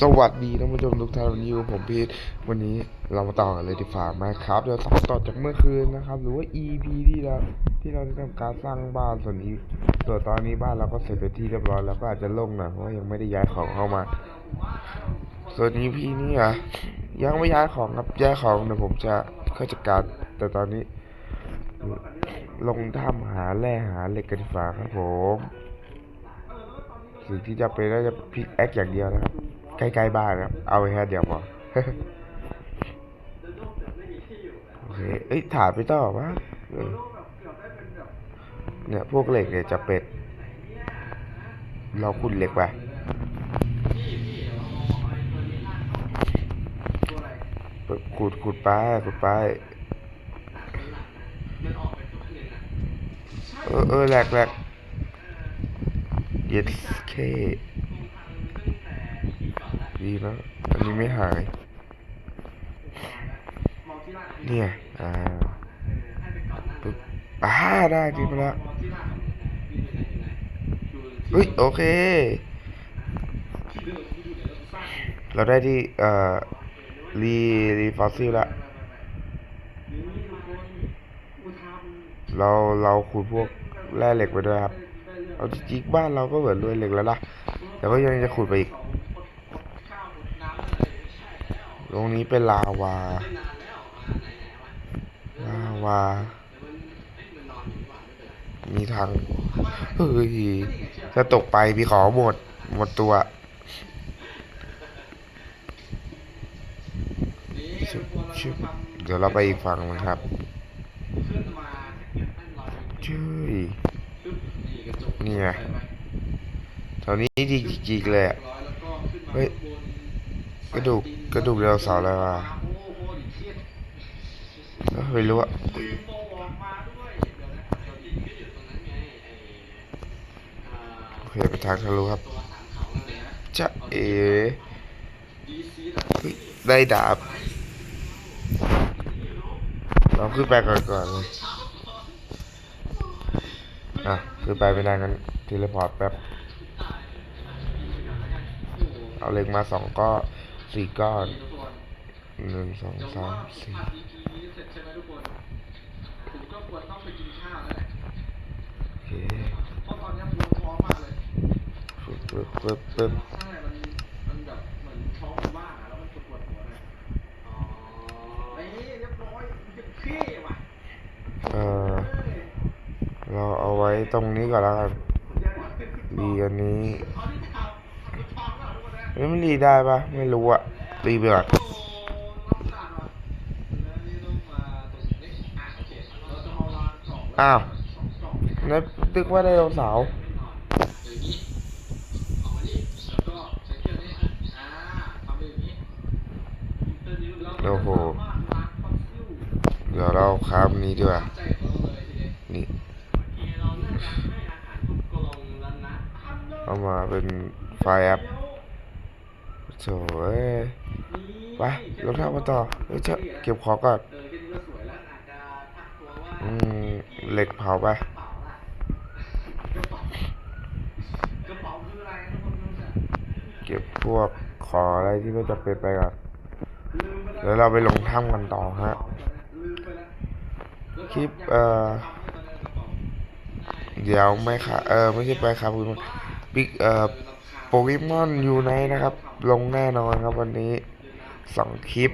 สวัสดีท่านผู้ชมทุกท่านวันนี้ผมพีทวันนี้เรามาต่อกันเลยดีฟ้ามาครับเดี๋ยวต่อต่อจากเมื่อคืนนะครับ หรือว่า EP ที่เราที่เราได้ทำการสร้างบ้านส่วนนี้ส่วนตอนนี้บ้านเราก็เสร็จไปที่เรียบร้อยแล้วก็อาจจะโล่งหน่อยเพราะว่ายังไม่ได้ย้ายของเข้ามา ส่วน EP นี้อะยังไม่ย้ายของครับย้ายของเดี๋ยวผมจะเข้าจัดการแต่ตอนนี้ ลงถ้ำหาแร่หาเหล็กกันดีฟ้าครับผม สิ่งที่จะเป็นน่าจะพิกแอคอย่างเดียวนะครับ ใกล้ๆบ้านนะครับ เอาไปแค่เดียวพอโอเคเอ้ยถามไปต่อวะเออเนี่ยพวกเหล็กเนี่ยจะเป็นเราขุดเหล็กไปขุดขุดไปขุดไปเออเออแหลกแหลก เย็ดเคดีนะอันนี้ไม่หาย เนี่ย อ่าปึ๊บอ่าได้ดีมาแล้วเฮ้ยโอเค เราได้ที่ เอ่อ รีรีฟอสซิลละเรา เราขุดพวกแร่เหล็กไปด้วยครับ เอาจริงๆบ้านเราก็เหมือนรวยเหล็กแล้วนะแต่ก็ยังจะขุดไปอีก ตรงนี้เป็นลาวา ลาวา มีทาง เฮ้ยถ้าตกไปพี่ขอหมด หมดตัวเดี๋ยวเราไปอีกฝั่งนะครับช่วย นี่ไงแถวนี้ดีจริงๆเลยเฮ้ยกระดูกกระดูกเดวเสาอะไรวะเอ้ยไม่รู้อะโอเคไปทางทะลุครับจะเอได้ดาบเราขึ้นไปก่อนก่อนเลย อะคือไปไม่ได้งั้นเทเลพอร์ตแป๊บ เอาเหล็กมาสองก้อนสี่ก้อนหนึ่งสองสามสี่โอเคปึ๊บปึ๊บปึ๊บปึ๊บเออเราเอาไว้ ตรงนี้ก่อนแล้วกันรีอันนี้เฮ้ยมันรีได้ปะไม่รู้อะรีไปก่อนอ้าวนึกนึกว่าไดโนเสาร์โอ้โห เดี๋ยวเราครับนี้ดีกว่า เอามาเป็นไฟล์แอปโถ่เอ้ยไปลงท่ามาต่อเฮ้ยเจ้าเก็บของก่อนอืมเหล็กเผาไปเก็บพวกขออะไรที่ไม่จำเป็นไปก่อนเดี๋ยวเราไปลงถ้ำกันต่อฮะคลิปเอ่อเดี๋ยวไม่ค่ะเออไม่ใช่ไปครับคุณ บิ๊กเอ่อโปเกมอนอยู่ในนะครับ ลงแน่นอนครับวันนี้สองคลิป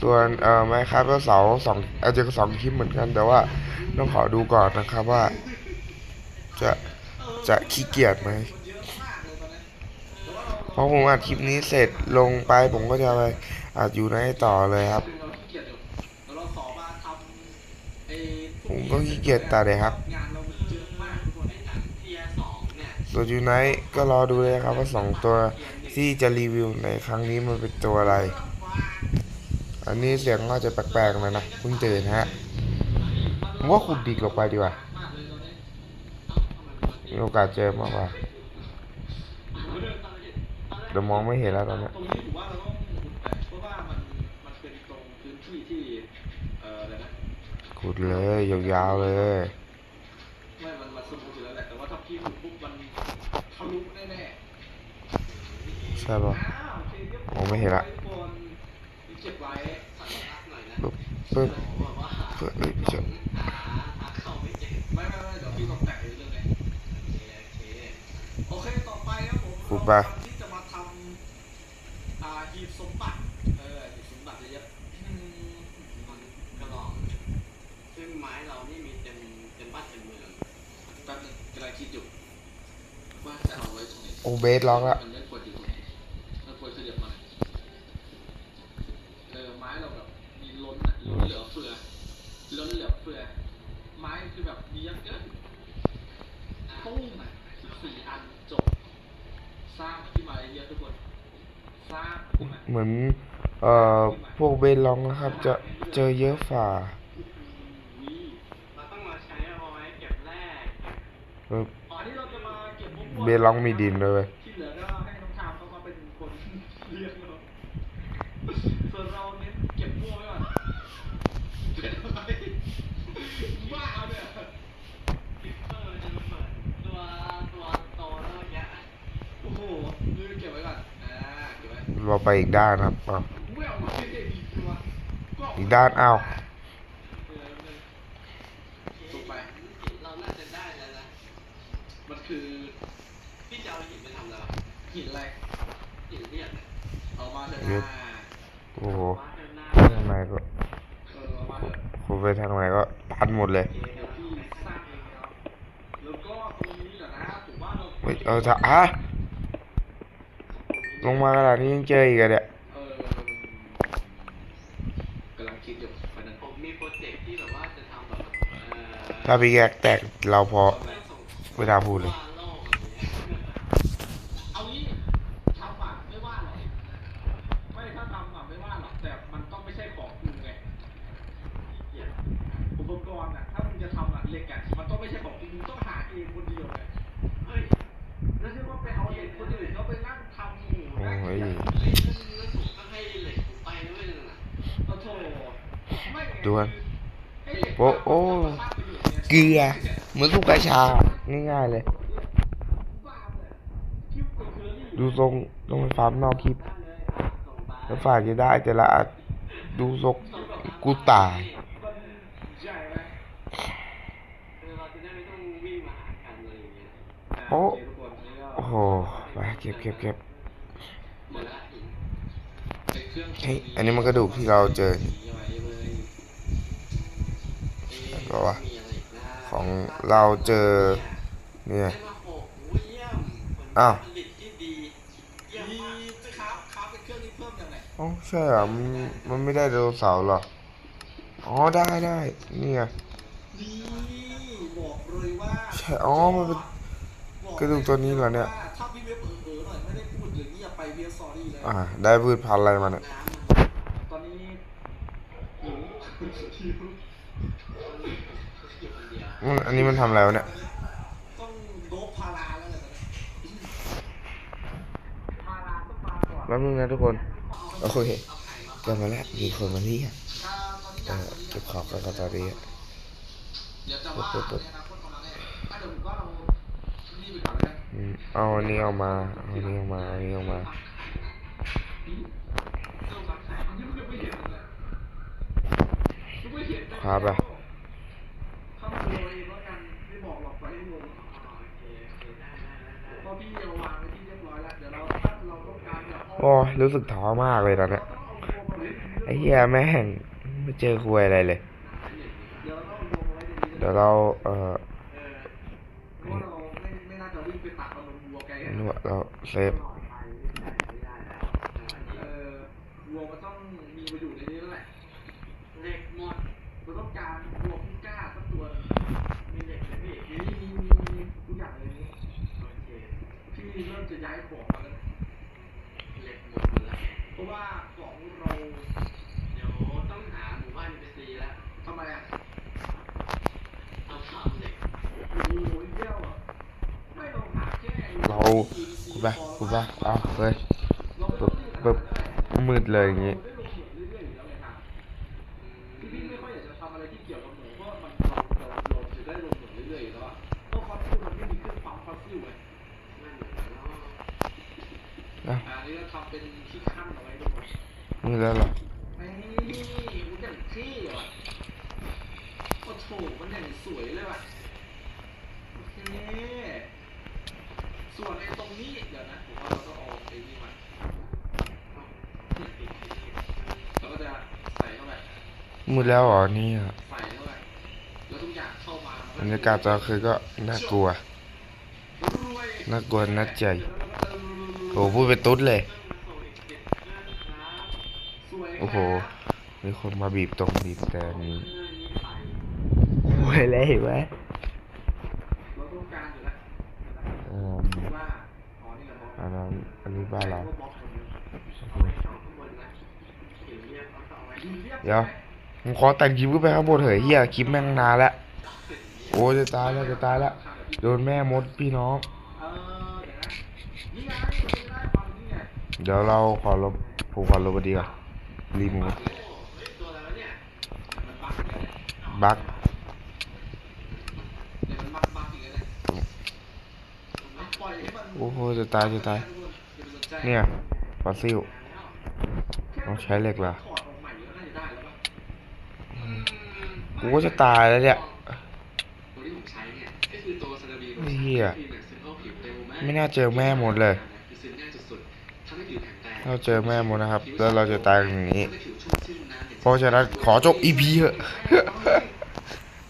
ส่วนเอ่อไม่ครับก็เสาสองอาจจะสองคลิปเหมือนกัน แต่ว่าต้องขอดูก่อนนะครับว่า จะจะขี้เกียจไหมเพราะผมอัดคลิปนี้เสร็จลงไปผมก็จะไปอัดอยู่ในต่อเลยครับ ผมก็ขี้เกียจตัดเลยครับ ส่วยูไนท์ก็รอดูเลยครับว่าสองตัวที่จะรีวิวในครั้งนี้มันเป็นตัวอะไร อันนี้เสียงก็จะแปลกๆหน่อยนะเพิ่งตื่นฮะผมว่าขุดดิกลงไปดีกว่ามีโอกาสเจอมากกว่าเดี๋ยวมองไม่เห็นแล้วตอนนี้ขุดเลยยาวๆเลย ใช่ปะอ้าวโอเคเรียบร้อยมไม่เห็นละทุกคนเก็บปึ๊บปึ๊บเพื่อเอ้ยเจอหาหาเข้าไม่เจอโอเคต่อไปครับผมปุ๊บไปเราที่จะมาทำอ่าหีบสมบัติเบสมบัติเยอก็ลอง สร้างที่มาเยอะๆทุกคนสร้างขึ้นมาเหมือนเอ่อพวกเบสร้องนะครับ จะเจอเยอะฝ่าอุ้ยเราต้องมาใช้เอาไว้เก็บแร่ปึ๊บอ๋อนี่เราจะมาเก็บพวกเบสร้องมีดินด้วยเว้ย ที่เหลือก็ให้น้องทามเขามาเป็นคนเรียกเราส่วนเราเน้นเก็บมั่วไว้ก่อนเป็นอะไรบ้าเนี่ย พิปเปอร์จะมาเปิดตัวตัวโตแล้วเมื่อกี้ โอ้โหลืมเก็บไว้ก่อน อ่า เก็บ ไว้เราไปอีกด้านครับอ้าวไม่เอาไว้ในอีกตัวก็อีกด้านอ้าวเออมันถูกไปเราน่าจะได้แล้วนะมันคือพี่จะเอาหินไปทำอะไรวะหินอะไรหินเรียบเนี่ยเอามาเถอะเยนะอะโอ้โหว่าเดินหน้าทางไหนก็เออเอามาเถอะคุณไปทางไหนก็ตันหมดเลยเดี๋ยวพี่สร้างเองแล้วแล้วก็ตรงนี้แหละนะผมว่าเราเฮ้ยเอาจะอะ ลงมากระดาษนี้ยังเจออีกอะเนี่ยเออกำลังคิดอยู่ไปนั้นผมมีโปรเจกต์ที่แบบว่าจะทำแบบเอ่อถ้าพี่แยกแตกเราพอเรื่องส่งเวลาพูดเลย ดูกันโอ้โอ้เกลือเหมือนลูกกระชาง่ายๆเลย ดูทรงต้องไปฟาร์มนอกคลิปแล้วฝากจะได้แต่ละดูทรงกูตายมันใหญ่ไหมคือเรางโอ้โอ้โหไปเก็บเก็บเก็บหมดละหินไอ้เครื่องเฮ้ยอันนี้มันกระดูกที่เราเจอ มีไว้เลยเอ๊ะก็ว่ามีอะของเราเจอเนี่ยอ้าวอ๋อใช่เหรอมันมันไม่ได้ไดโนเสาร์หรออ๋อได้ได้เนี่ยใช่อ๋อมันเป็นกระดูกตัวนี้เหรอเนี่ยว่าถ้าพี่เนี่ยอ่าได้พืชพันธุ์อะไรมาเนี่ยน้ำตอนนี้ มันอันนี้มันทำอะไรวะเนี่ยต้องโดบพาราแล้วเลยพาราต้องมาก่อนแล้วนึงนะทุกคน โอเคกลับมาแล้วมีคนมาเรียกถ้าตอนนี้เออเก็บของกันกัตอนนี้เดี๋ยวจะว่าในอนาคตอราเนี่ยถ้าเดี๋ยวผมว่าเรารีบปก่อนเลยนะอืมเอาอันนี้ออกมาเอาอันนี้ออกมาเอาอันนี้ออกมาครับอะ รู้สึกท้อมากเลยตอนเนี้ยไอ้เหี้ยแม่งไม่เจอคุยอะไรเลย เดี๋ยวเราต้องเอาวงไว้ในนี้เดี๋ยวเราเอ่อเพราะเรา ราะว่าของเราเดี๋ยวต้องหาหมู่บ้านไปตีแล้วทำไมอะเอาทำเหล็กโอ้โหเยี่ยวอะไม่ลองหาแค่เราคุณไปคุณไปเอาเลยปึ๊บปึ๊บมืดเลยอย่างงี้ ทำเป็นที่ขั้นเอาไว้ทุกคนนี่แล้วเหรอนี่มันอย่างเท่ว่ะโอ้โหมันอย่างสวยเลยว่ะโอเคส่วนไอ้ตรงนี้เดี๋ยวนะผมว่าเราต้องเอาไอ้นี่มาเราก็จะใส่เข้าไปมืดแล้วเหรอเนี่ยใส่เข้าไปแล้วทุกอย่างเข้ามาบรรยากาศตอนคืนก็น่ากลัวรวยน่ากลัวน่าใจโอ้พูดเป็นตุ๊ดเลยสวย โอ้โหครับมีคนมาบีบตรงบีบแต่นี้โอ้ยเลยเห็นไหมเราต้องการอยู่แล้วอืมว่าอ๋อนี่แหละบล็อกอันนั้นอันนี้บ้านเราบล็อกตรงนี้เอาไว้สองข้างบนนะหินเรียบเอาต่อไว้หินเรียบเดี๋ยวผมขอแต่งคลิปขึ้นไปข้างบนเถอะเฮียคลิปแม่งนานแล้ว โอ้ยจะตายแล้วจะตายแล้ว โดนแม่มดพี่น้องเออเดี๋ยวนะนี่ไงไม่ได้ความนี่ไงเดี๋ยวเราขอลบผมขอลบดีกว่า รีมูฟตัวอะไรวะเนี่ยมันบั๊กอย่างเงี้ยบั๊กเดี๋ยวมันบั๊กบั๊กอย่างเงี้ยเลยมันปล่อยให้มันโอ้โหจะตายจะตายอย่าไปสนใจเนี่ยฟอสซิลต้องใช้เหล็กเหรอถอดออกใหม่ก็น่าจะได้แล้วป่ะกูก็จะตายแล้วเนี่ยตัวที่ผมใช้เนี่ยก็คือตัวซาลาบีไอ้เหี้ยที่แบบซิมเปิลผิวเร็วมากไม่น่าเจอแม่มดเลย เราเจอแม่มดนะครับ แล้วเราจะตายอย่างนี้ทำให้ผิวชุ่มชื่นน้ำห็นเพราะฉะนั้นขอจบ EP เถอะ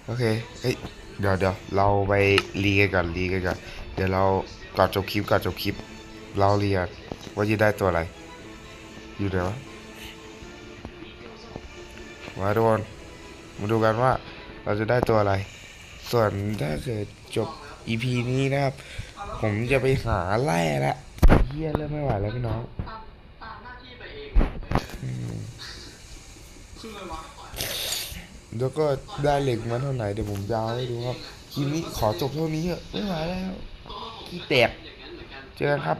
โอเคเฮ้ยเดี๋ยวเดี๋ยวเราไปรีกันก่อนรีกันก่อนเดี๋ยวเราก่อนจบคลิปก่อนจบคลิป เราเรียนว่าจะได้ตัวอะไร อยู่ไหนวมาทุกคนมาดูกันว่าเราจะได้ตัวอะไร ส่วนถ้าเกิดจบ EP นี้นะครับ ผมจะไปหาแร่ละเฮียเริ่มไม่ไหวแล้วพี่น้อง แล้วก็ได้เหล็กมาเท่าไหร่เดี๋ยวผมจะเอาให้ดูครับคลิปนี้ขอจบเท่านี้เถอะไม่ไหวแล้วที่แตกเหมือนกันเจอกันครับ